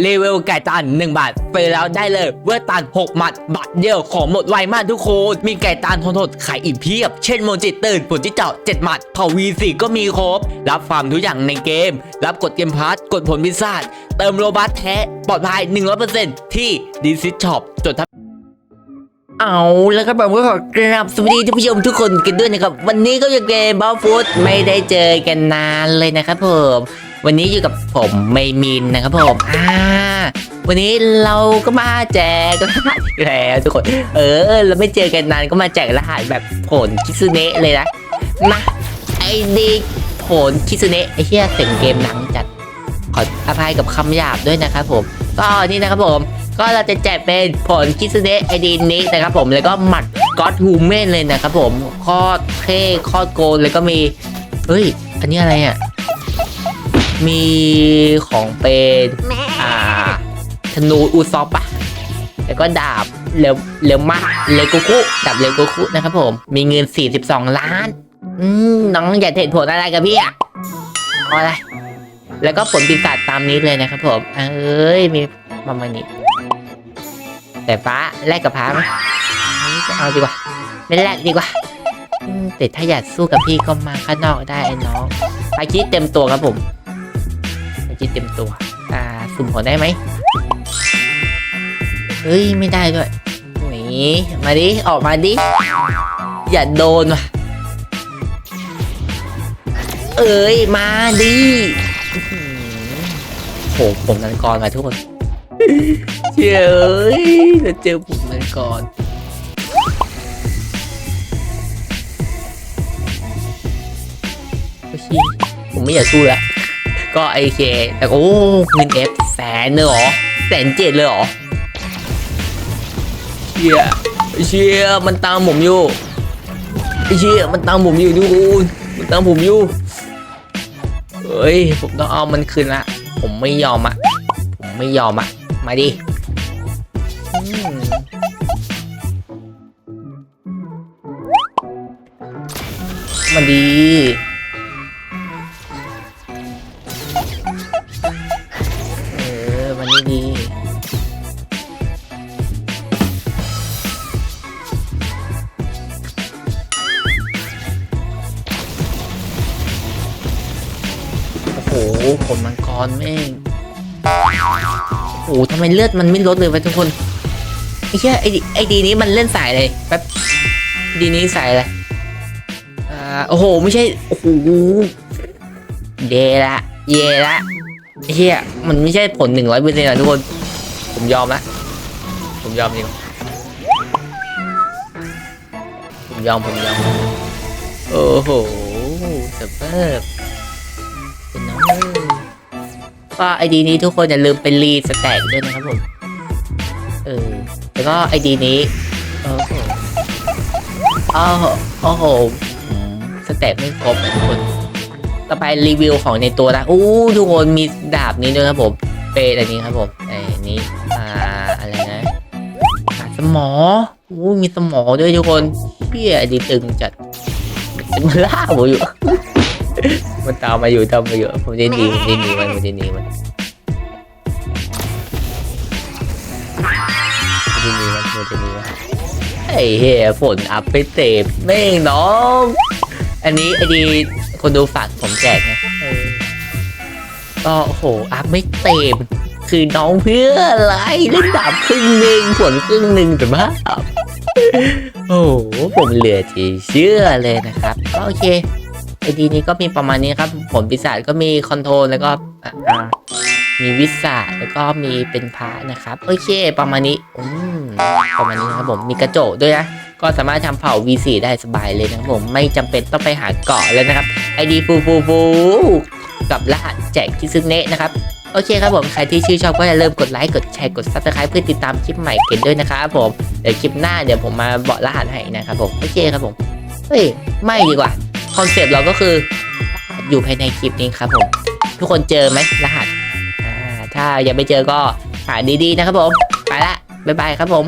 เลเวลไก่ตัน 1 บาท ไปแล้วได้เลย เวอร์ตัน 6 หมัดบัตรเดียวของหมดไวมากทุกคน มีไก่ตันทนทดขายอีกเพียบ เช่นโมจิตื่นผลที่เจาะ7หมัดเผ่า V4 ก็มีครบ รับฟาร์มทุกอย่างในเกม รับกดเกมพาร์ตกดผลพิซซ่าเติมโลบัสแท้ปลอดภัย 100%ที่ดีซิช็อปจดทะเอาแล้วครับผมก็ขอกราบสวัสดีท่านผู้ชมทุกคนกันด้วยนะครับ วันนี้ก็ยู่เกมบอลฟูดไม่ได้เจอกันนานเลยนะครับผม วันนี้อยู่กับผมไม่มินนะครับผมอ่าวันนี้เราก็มาแจกรหัสอีกแล้วทุกคน เออ เราไม่เจอกันนานก็มาแจกรหัสแบบผลคิซุเนะเลยนะมาไอดีผลคิซุเนะไอเชี่ยเสียงเกมหนังจัดขออภัยกับคำหยาบด้วยนะครับผม ก็นี่นะครับผม ก็เราจะแจกเป็นผลคิสเดไอดีนี้นะครับผมแล้วก็หมัดก็อดฮูเมนเลยนะครับผมโคอดเท่โคอดโกนแล้วก็มีเฮ้ย อันนี้อะไรอะ มีของเป็นอ่าธนูอูซอปะแล้วก็ดาบเร็วเร็วมากเลโกคุดาบเลโกคุนะครับผม มีเงิน 42 ล้าน อืมน้องอย่าเทศผลอะไรกับพี่อะเอาอะไร แล้วก็ผลปีศาจตามนี้เลยนะครับผม เอ้ย มีประมาณนี้ แต่ฟ้าแลกกับพ้าไหมเอาดีกว่า ไม่แลกดีกว่าแต่ถ้าอยากสู้กับพี่ก็มาข้างนอกได้ไอ้น้องไปคิดเต็มตัวครับผม ไปคิดเต็มตัว อ่า สุ่มผลได้ไหม เฮ้ย ไม่ได้ด้วยนี่มาดิ ออกมาดิ อย่าโดนว่ะ เอ้ย มาดิอื้อหือโหผมนันกรมาทุกคนเชื่อเอ้ยจะเจอผมนันกรโอเคผมไม่อยากสู้แล้ว ก็ไอเคแต่โอ้เงินเอฟแสนเลยเหรอแสนเจ็ดเลยเหรอเชี่ยเชี่ยมันตามผมอยู่ไอ้เชี่ยมันตามผมอยู่ดูมันตามผมอยู่เฮ้ยผมต้องเอามันคืนละผมไม่ยอมอะผมไม่ยอมอะมาดิมาดี ผลมังกรแม่งโอ้โหทำไมเลือดมันไม่ลดเลยวะทุกคนไอ้เหี้ยไอ้ดีไอ้ดีนี้มันเล่นสายเลยแป๊บดีนี้สายอะไรอ่าโอ้โหไม่ใช่โอ้โหเดละเยละอ้เหี้ยมันไม่ใช่ผลหนึ่งร้อยเปอร์เซ็นต์นะทุกคน ผมยอมละผมยอมจริงผมยอมผมยอมโอ้โหสเปิร์เป็นน้องเอ้ย ก็ไอดีนี้ทุกคนอย่าลืมไปรีสแต็กด้วยนะครับผมเออแล้วก็ไอดีนี้โอ้โหอ้าวโอ้โหสแต็กไม่ครบนะทุกคนต่อไปรีวิวของในตัวนะอู้ทุกคนมีดาบนี้ด้วยครับผมเป็นอันนี้ครับผมไอ้นี้อ่าอะไรนะอ่าสมออู้มีสมอด้วยทุกคนเปี้ยดีตึงจัดมันล่าผมอยู่ มันตามมาอยู่ตามมาอยู่ผมจะหนีผมจะหนีมันผมจะหนีมันผมจะหนีมันผมจะหนีมันไอ้เหี้ยฝนอัพไปเตะแม่งน้องอันนี้ไอดีคนดูฝากผมแจกไงก็โอ้โหอัพไม่เต็มคือน้องเพื่ออะไรเล่นดาบครึ่งหนึ่งผลครึ่งหนึ่งแต่ว่าโอ้โหผมเหลือที่เชื่อเลยนะครับ โอเค ไอดีนี้ก็มีประมาณนี้ครับผลปีศาจก็มีคอนโทรลแล้วก็มีวิสาแล้วก็มีเป็นพระนะครับโอเค ประมาณนี้อืมประมาณนี้ครับผมมีกระโจกด้วยนะก็สามารถทำเผ่า V4 ได้สบายเลยนะครับผมไม่จำเป็นต้องไปหาเกาะเลยนะครับ ID ฟูฟูฟูกับรหัสแจกคิซึเนะนะครับโอเคครับผมใครที่ชื่นชอบก็อย่าลืมกดไลค์กดแชร์กด subscribe เพื่อติดตามคลิปใหม่กันด้วยนะครับผมเดี๋ยวคลิปหน้าเดี๋ยวผมมาบอกรหัสให้นะครับผมโอเคครับผมเฮ้ยไม่ดีกว่า คอนเซปต์เราก็คืออยู่ภายในคลิปนี้ครับผม ทุกคนเจอไหมรหัส อ่า ถ้ายังไม่เจอก็หาดีๆนะครับผม ไปละ บ๊ายบายครับผม